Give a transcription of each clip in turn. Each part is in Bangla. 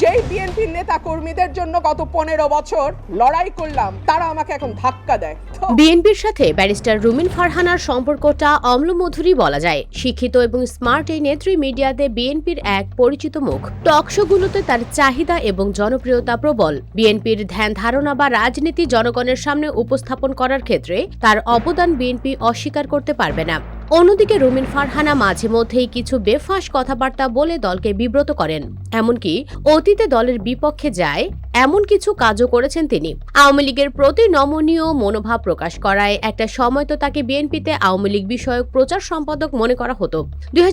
যেই বিএনপির নেতা কর্মীদের জন্য গত পনেরো বছর লড়াই করলাম, তারা আমাকে এখন ধাক্কা দেয়। বিএনপির সাথে ব্যারিস্টার রুমিন ফারহানার সম্পর্কটা অম্লমধুরই বলা যায়। শিক্ষিত এবং স্মার্ট এই নেত্রী মিডিয়াতে বিএনপির এক পরিচিত মুখ। টকশোগুলোতে তার চাহিদা এবং জনপ্রিয়তা প্রবল। বিএনপির ধ্যান ধারণা বা রাজনীতি জনগণের সামনে উপস্থাপন করার ক্ষেত্রে তার অবদান বিএনপি অস্বীকার করতে পারবে না। অন্যদিকে রুমিন ফারহানা মাঝে মধ্যেই কিছু বেফাঁস কথাবার্তা বলে দলকে বিব্রত করেন। এমনকি অতীতে দলের বিপক্ষে যায় এমন কিছু কাজও করেছেন তিনি। আওয়ামী লীগের প্রতি নমনীয় মনোভাব প্রকাশ করায় একটা সময় তো তাকে বিএনপিতে আওয়ামী লীগ বিষয়ক প্রচার সম্পাদক মনে করা হতো। দুই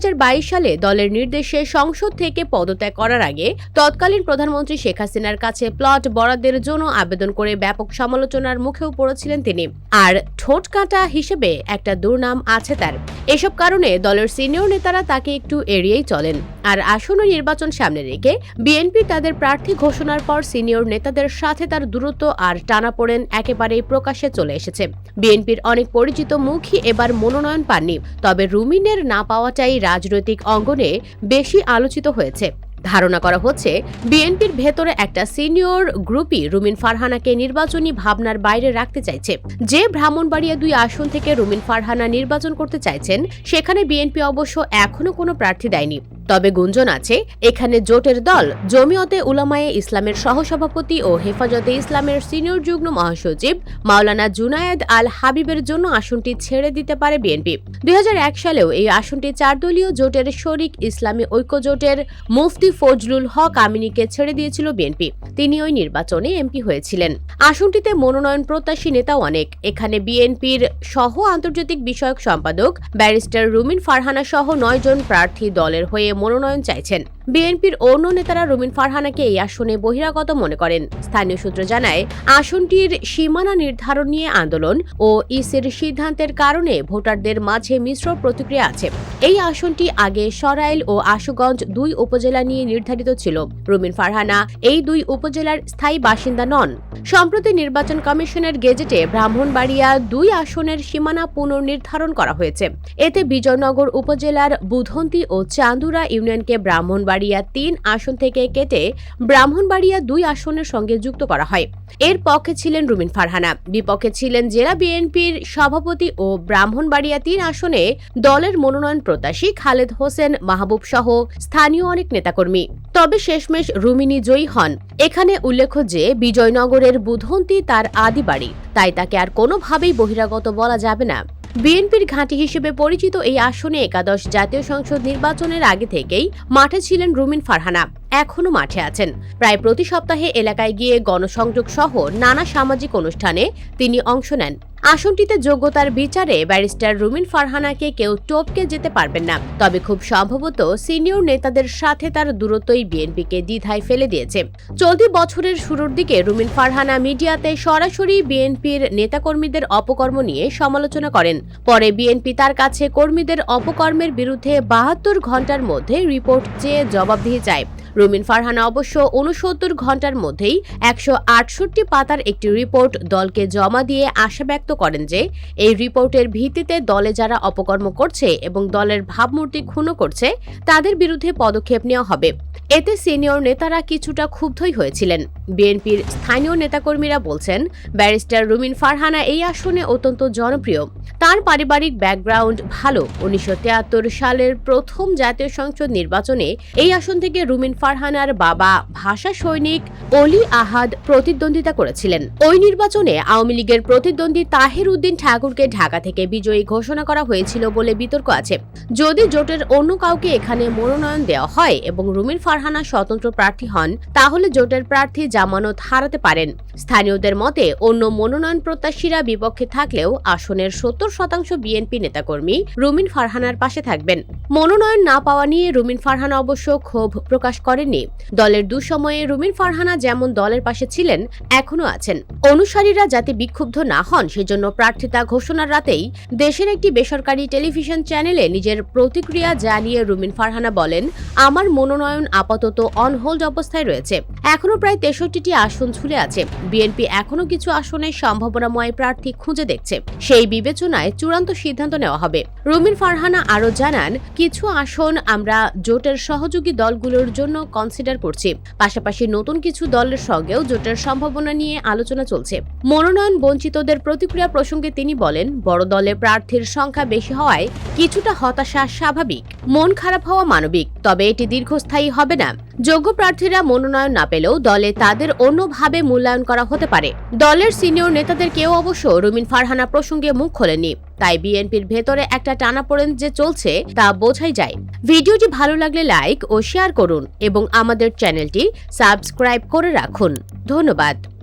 সালে দলের নির্দেশে সংসদ থেকে পদত্যাগ করার আগে তৎকালীন প্রধানমন্ত্রী শেখ হাসিনার কাছে প্লট বরাদ্দের জন্য আবেদন করে ব্যাপক সমালোচনার মুখেও পড়েছিলেন তিনি। আর ঠোঁট কাটা হিসেবে একটা দুর্নাম আছে তার। এসব কারণে দলের সিনিয়র নেতারা তাকে একটু এড়িয়েই চলেন। আর আসন্ন নির্বাচন সামনে রেখে বিএনপি তাদের প্রার্থী ঘোষণার পর সিনিয়র নেতাদের সাথে তার দূরত্ব আর টানাপোড়েন একেবারেই প্রকাশ্যে চলে এসেছে। বিএনপির অনেক পরিচিত মুখই এবার মনোনয়ন পাননি, তবে রুমিনের না পাওয়াটাই রাজনৈতিক অঙ্গনে বেশি আলোচিত হয়েছে। ধারণা করা হচ্ছে, বিএনপির ভেতরে একটা সিনিয়র গ্রুপই রুমিন ফারহানাকে নির্বাচনী ভাবনার বাইরে রাখতে চাইছে। যে ব্রাহ্মণবাড়িয়া দুই আসন থেকে রুমিন ফারহানা নির্বাচন করতে চাইছেন, সেখানে বিএনপি অবশ্য এখনও কোনো প্রার্থী দেয়নি। তবে গুঞ্জন আছে, এখানে জোটের দল জমিয়তে উলামায়ে ইসলামের সহসভাপতি ও হেফাজতে ইসলামের সিনিয়র যুগ্ম মহাসচিব মাওলানা জুনায়েদ আল হাবিবের জন্য আসনটি ছেড়ে দিতে পারে বিএনপি। দুই সালেও এই আসনটি চারদলীয় জোটের শরিক ইসলামী ঐক্য জোটের মুফতি ফজলুল হক আমিনীকে ছেড়ে দিয়েছিল বিএনপি। তিনি ওই নির্বাচনে এমপি হয়েছিলেন। আসনটিতে মনোনয়ন প্রত্যাশী নেতাও অনেক। এখানে বিএনপির সহ আন্তর্জাতিক বিষয়ক সম্পাদক ব্যারিস্টার রুমিন ফারহানা সহ নয় জন প্রার্থী দলের হয়ে মনোনয়ন চাইছেন। বিএনপির অন্য নেতারা রুমিন ফারহানাকে এই আসনে বহিরাগত মনে করেন। স্থানীয় সূত্র জানায়, আসনটির সীমানা নির্ধারণ নিয়ে আন্দোলন ও ইসির সিদ্ধান্তের কারণে ভোটারদের মাঝে মিশ্র প্রতিক্রিয়া আছে। এই আসনটি আগে সরাইল ও আশুগঞ্জ দুই উপজেলা নিয়ে নির্ধারিত ছিল। রুমিন ফারহানা এই দুই উপজেলার স্থায়ী বাসিন্দা নন। সম্প্রতি নির্বাচন কমিশনের গেজেটে ব্রাহ্মণবাড়িয়া দুই আসনের সীমানা পুনর্নির্ধারণ করা হয়েছে। এতে বিজয়নগর উপজেলার বুধন্তি ও চান্দুরা ইউনিয়নকে ব্রাহ্মণবাড়িয়া তিন আসন থেকে কেটে ব্রাহ্মণবাড়িয়া দুই আসনের সঙ্গে যুক্ত করা হয়। এর পক্ষে ছিলেন রুমিন ফারহানা। বিপক্ষে ছিলেন জেলা বিএনপির সভাপতি ও ব্রাহ্মণবাড়িয়া তিন আসনে দলের মনোনয়ন প্রত্যাশী খালেদ হোসেন মাহবুব সহ স্থানীয় অনেক নেতাকর্মী। তবে শেষমেশ রুমিনী জয়ী হন। এখানে উল্লেখ্য যে, বিজয়নগরের বুধন্তি তার আদি বাড়ি। তাই তাকে আর কোনোভাবেই বহিরাগত বলা যাবে না। বিএনপির ঘাঁটি হিসেবে পরিচিত এই আসনে একাদশ জাতীয় সংসদ নির্বাচনের আগে থেকেই মাঠে ছিলেন রুমিন ফারহানা। এখনও মাঠে আছেন। প্রায় প্রতি সপ্তাহে এলাকায় গিয়ে গণসংযোগ সহ নানা সামাজিক অনুষ্ঠানে তিনি অংশ নেন। আসনটিতে যোগ্যতার বিচারে ব্যারিস্টার রুমিন ফারহানাকে কেউ টপকে যেতে পারবেন না। তবে খুব সম্ভবত সিনিয়র নেতাদের সাথে তার দূরত্বই বিএনপিকে দ্বিধায় ফেলে দিয়েছে। চলতি বছরের শুরুর দিকে রুমিন ফারহানা মিডিয়াতে সরাসরি বিএনপির নেতাকর্মীদের অপকর্ম নিয়ে সমালোচনা করেন। পরে বিএনপি তার কাছে কর্মীদের অপকর্মের বিরুদ্ধে বাহাত্তর ঘণ্টার মধ্যে রিপোর্ট চেয়ে জবাব জবাবদিহি চায়। রুমিন ফারহানা অবশ্য উনসত্তর ঘণ্টার মধ্যেই একশো আটষট্টি পাতার একটি রিপোর্ট দলকে জমা দিয়ে আশা ব্যক্ত করেন যে এই রিপোর্টের ভিত্তিতে দলে যারা অপকর্ম করছে এবং দলের ভাবমূর্তি ক্ষুণ্ণ করছে, তাদের বিরুদ্ধে পদক্ষেপ নেওয়া হবে। এতে সিনিয়র নেতারা কিছুটা ক্ষুব্ধই হয়েছিলেন। বিএনপির স্থানীয় নেতাকর্মীরা বলছেন, ব্যারিস্টার রুমিন ফারহানা এই আসনে অত্যন্ত জনপ্রিয়। তার পারিবারিক ব্যাকগ্রাউন্ড ভালো। উনিশশো তিয়াত্তর সালের প্রথম জাতীয় সংসদ নির্বাচনে এই আসন থেকে রুমিন ফারহানার বাবা ভাষা সৈনিক অলি আহাদ প্রতিদ্বন্দ্বিতা করেছিলেন। ওই নির্বাচনে আওয়ামী লীগের প্রতিদ্বন্দ্বী তাহির উদ্দিন ঠাকুরকে ঢাকা থেকে বিজয়ী ঘোষণা করা হয়েছিল বলে বিতর্ক আছে। যদি জোটের অন্য কাউকে এখানে মনোনয়ন দেওয়া হয় এবং রুমিন ফারহানা স্বতন্ত্র প্রার্থী হন, তাহলে জোটের প্রার্থী জামানত হারাতে পারেন। স্থানীয়দের মতে, অন্য মনোনয়ন প্রত্যাশীরা বিপক্ষে থাকলেও আসনের সত্তর শতাংশ বিএনপি নেতাকর্মী রুমিন ফারহানার পাশে থাকবেন। মনোনয়ন না পাওয়া নিয়ে রুমিন ফারহানা অবশ্য ক্ষোভ প্রকাশ করেননি। দলের দুঃসময়ে রুমিন ফারহানা যেমন দলের পাশে ছিলেন এখনও আছেন। অনুসারীরা যাতে বিক্ষুব্ধ না হন, সেজন্য প্রার্থিতা ঘোষণার রাতেই দেশের একটি বেসরকারি টেলিভিশন চ্যানেলে নিজের প্রতিক্রিয়া জানিয়ে রুমিন ফারহানা বলেন, আমার মনোনয়ন আপাতত অন হোল্ড অবস্থায় রয়েছে। এখনও প্রায় তেষট্টিটি আসন ঝুলে আছে। বিএনপি এখনও কিছু আসনে সম্ভাবনাময় প্রার্থী খুঁজে দেখছে। সেই বিবেচনায় চূড়ান্ত সিদ্ধান্ত নেওয়া হবে। রুমিন ফারহানা আরও জানান, কিছু আসন আমরা জোটের সহযোগী দলগুলোর জন্য জন্য কনসিডার করছি। পাশাপাশি নতুন কিছু দলের সঙ্গেও জোটের সম্ভাবনা নিয়ে আলোচনা চলছে। মনোনয়ন বঞ্চিতদের প্রতিক্রিয়া প্রসঙ্গে তিনি বলেন, বড় দলের প্রার্থীর সংখ্যা বেশি হওয়ায় কিছুটা হতাশা স্বাভাবিক। মন খারাপ হওয়া মানবিক, তবে এটি দীর্ঘস্থায়ী হবে না। যোগ্য প্রার্থীরা মনোনয়ন না পেলেও দলে তাদের অন্যভাবে মূল্যায়ন করা হতে পারে। দলের সিনিয়র নেতাদের কেউ অবশ্য রুমিন ফারহানা প্রসঙ্গে মুখ খোলেনি তাই বিএনপির ভেতরে একটা টানাপোড়েন যে চলছে তা বোঝাই যায়। ভিডিওটি ভালো লাগলে লাইক ও শেয়ার করুন এবং আমাদের চ্যানেলটি সাবস্ক্রাইব করে রাখুন। ধন্যবাদ।